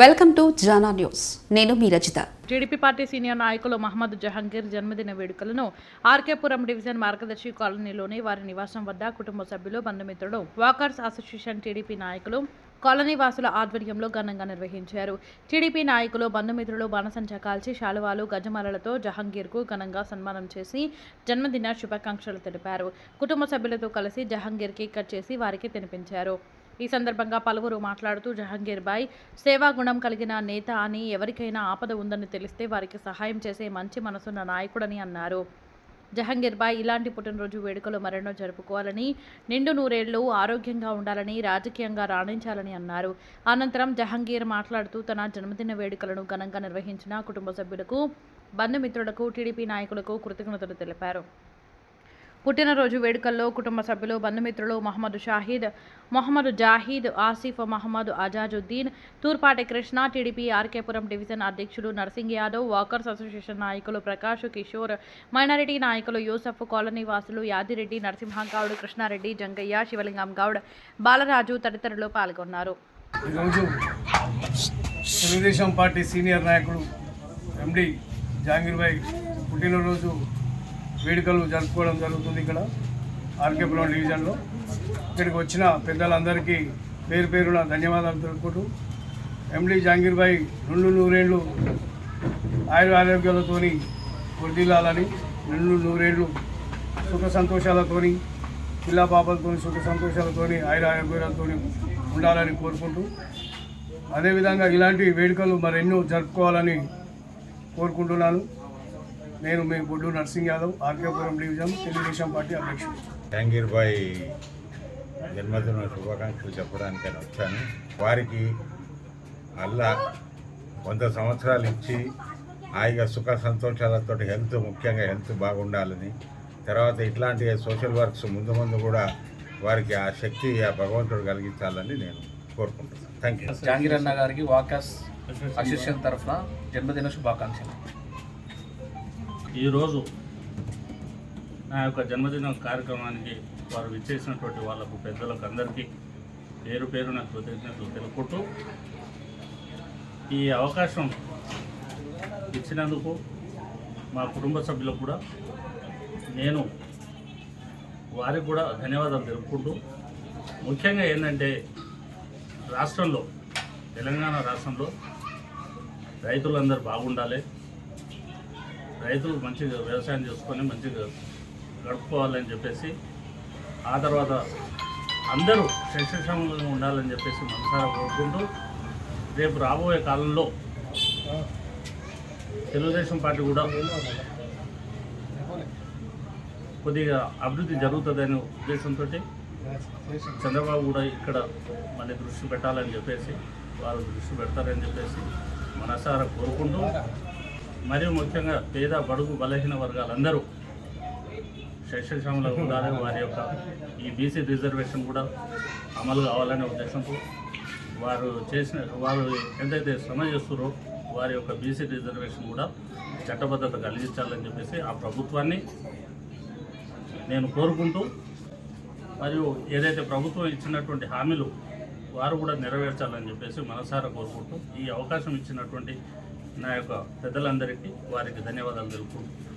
Welcome to Jana news. నేను మీ Rachitha. TDP party senior నాయకులు మహమ్మద్ జహంగీర్ జన్మదిన వేడుకలను ఆర్కేపురం డివిజన్ మార్గదర్శి కాలనీలోని వారి నివాసం వద్ద కుటుంబ సభ్యులు బంధుమిత్రులు వాకర్స్ అసోసియేషన్ టీడీపీ నాయకులు కాలనీ వాసుల ఆధ్వర్యంలో ఘనంగా నిర్వహించారు. టీడీపీ నాయకులు బంధుమిత్రులు బాణసంచ కాల్చి శాలువాలు గజమాలలతో జహంగీర్కు ఘనంగా సన్మానం చేసి జన్మదిన శుభాకాంక్షలు తెలిపారు. కుటుంబ సభ్యులతో కలిసి జహంగీర్ కేక్ కట్ చేసి వారికి తినిపించారు. ఈ సందర్భంగా పలువురు మాట్లాడుతూ జహంగీర్ బాయ్ సేవా గుణం కలిగిన నేత అని ఎవరికైనా ఆపద ఉందని తెలిస్తే వారికి సహాయం చేసే మంచి మనసున్న నాయకుడని అన్నారు. జహంగీర్ బాయ్ ఇలాంటి పుట్టినరోజు వేడుకలు మరెన్నో జరుపుకోవాలని నిండు నూరేళ్ళు ఆరోగ్యంగా ఉండాలని రాజకీయంగా రాణించాలని అన్నారు. అనంతరం జహంగీర్ మాట్లాడుతూ తన జన్మదిన వేడుకలను ఘనంగా నిర్వహించిన కుటుంబ సభ్యులకు బంధుమిత్రులకు టీడీపీ నాయకులకు కృతజ్ఞతలు తెలిపారు. పుట్టినరోజు వేడుకల్లో కుటుంబ సభ్యులు బంధుమిత్రులు మహమ్మద్ షాహీద్ మొహమ్మద్ జాహీద్ ఆసిఫ్ మహమ్మద్ అజాజుద్దీన్ తూర్పాటి కృష్ణ టీడీపీ ఆర్కేపురం డివిజన్ అధ్యక్షులు నర్సింగ్ యాదవ్ వాకర్స్ అసోసియేషన్ నాయకులు ప్రకాష్ కిషోర్ మైనారిటీ నాయకులు యూసఫ్ కాలనీ వాసులు యాదిరెడ్డి నరసింహగౌడ్ కృష్ణారెడ్డి జంగయ్య శివలింగం గౌడ్ బాలరాజు తదితరులు పాల్గొన్నారు. ఈరోజు తెలుగుదేశం పార్టీ సీనియర్ నాయకుడు ఎండి జాంగీర్భాయ్ పుట్టినరోజు వేడుకలు జరుపుకోవడం జరుగుతుంది ఇక్కడ. ఆర్కేపురం డివిజన్లో. ఇక్కడికి వచ్చిన పెద్దలందరికీ పేరు పేరున ధన్యవాదాలు తెలుపుకుంటూ ఎండి జహాంగీర్ భాయ్ రెండు నూరేళ్ళు ఆయుర ఆరోగ్యాలతోని వృద్ధిల్లాలని రెండు నూరేళ్ళు సుఖ సంతోషాలతోని పిల్ల పాపలతో సుఖ సంతోషాలతోని ఆయుర ఆరోగ్యాలతోని ఉండాలని కోరుకుంటూ అదేవిధంగా ఇలాంటి వేడుకలు మరెన్నో జరుపుకోవాలని కోరుకుంటున్నాను. నేను మీ బొడ్డు నర్సింగ్ యాదవ్ ఆర్కేపురం డివిజన్ తెలుగుదేశం పార్టీ అధ్యక్షుడు. జహంగీర్ భాయ్ జన్మదిన శుభాకాంక్షలు చెప్పడానికని వచ్చాను. వారికి అల్లా వంద సంవత్సరాలు ఇచ్చి హాయిగా సుఖ సంతోషాలతో హెల్త్ ముఖ్యంగా హెల్త్ బాగుండాలని తర్వాత ఇట్లాంటి సోషల్ వర్క్స్ ముందు ముందు కూడా వారికి ఆ శక్తి ఆ భగవంతుడు కలిగించాలని నేను కోరుకుంటున్నాను. థ్యాంక్ యూ జహాంగీర్ అన్న గారికి వాకర్స్ అసోసియేషన్ తరఫున జన్మదిన శుభాకాంక్షలు. ఈరోజు నా యొక్క జన్మదిన కార్యక్రమానికి వారు విచ్చేసినటువంటి వాళ్ళకు పెద్దలకు అందరికీ పేరు పేరు నాకు కృతజ్ఞతలు తెలుపుకుంటూ ఈ అవకాశం ఇచ్చినందుకు మా కుటుంబ సభ్యులకు కూడా నేను వారికి కూడా ధన్యవాదాలు తెలుపుకుంటూ ముఖ్యంగా ఏంటంటే రాష్ట్రంలో తెలంగాణ రాష్ట్రంలో రైతులందరూ బాగుండాలి. రైతులు మంచిగా వ్యవసాయం చేసుకొని మంచిగా గడుపుకోవాలని చెప్పేసి ఆ తర్వాత అందరూ శస్యశ్యామలంగా ఉండాలని చెప్పేసి మనసారా కోరుకుంటూ రేపు రాబోయే కాలంలో తెలుగుదేశం పార్టీ కూడా కొద్దిగా అభివృద్ధి జరుగుతుందనే ఉద్దేశంతో చంద్రబాబు కూడా ఇక్కడ మళ్ళీ దృష్టి పెట్టాలని చెప్పేసి వారు దృష్టి పెడతారని చెప్పేసి మనసారా కోరుకుంటూ మరియు ముఖ్యంగా పేద బడుగు బలహీన వర్గాలందరూ శస్యశ్యామలో ఉండాలి వారి యొక్క ఈ బీసీ రిజర్వేషన్ కూడా అమలు కావాలనే ఉద్దేశంతో వారు చేసిన వారు ఎంతైతే శ్రమ చేస్తున్నారో వారి యొక్క బీసీ రిజర్వేషన్ కూడా చట్టబద్ధత కలిగించాలని చెప్పేసి ఆ ప్రభుత్వాన్ని నేను కోరుకుంటూ మరియు ఏదైతే ప్రభుత్వం ఇచ్చినటువంటి హామీలు వారు కూడా నెరవేర్చాలని చెప్పేసి మనసారా కోరుకుంటూ ఈ అవకాశం ఇచ్చినటువంటి నా యొక్క పెద్దలందరికీ వారికి ధన్యవాదాలు తెలుపుకుంటున్నాను.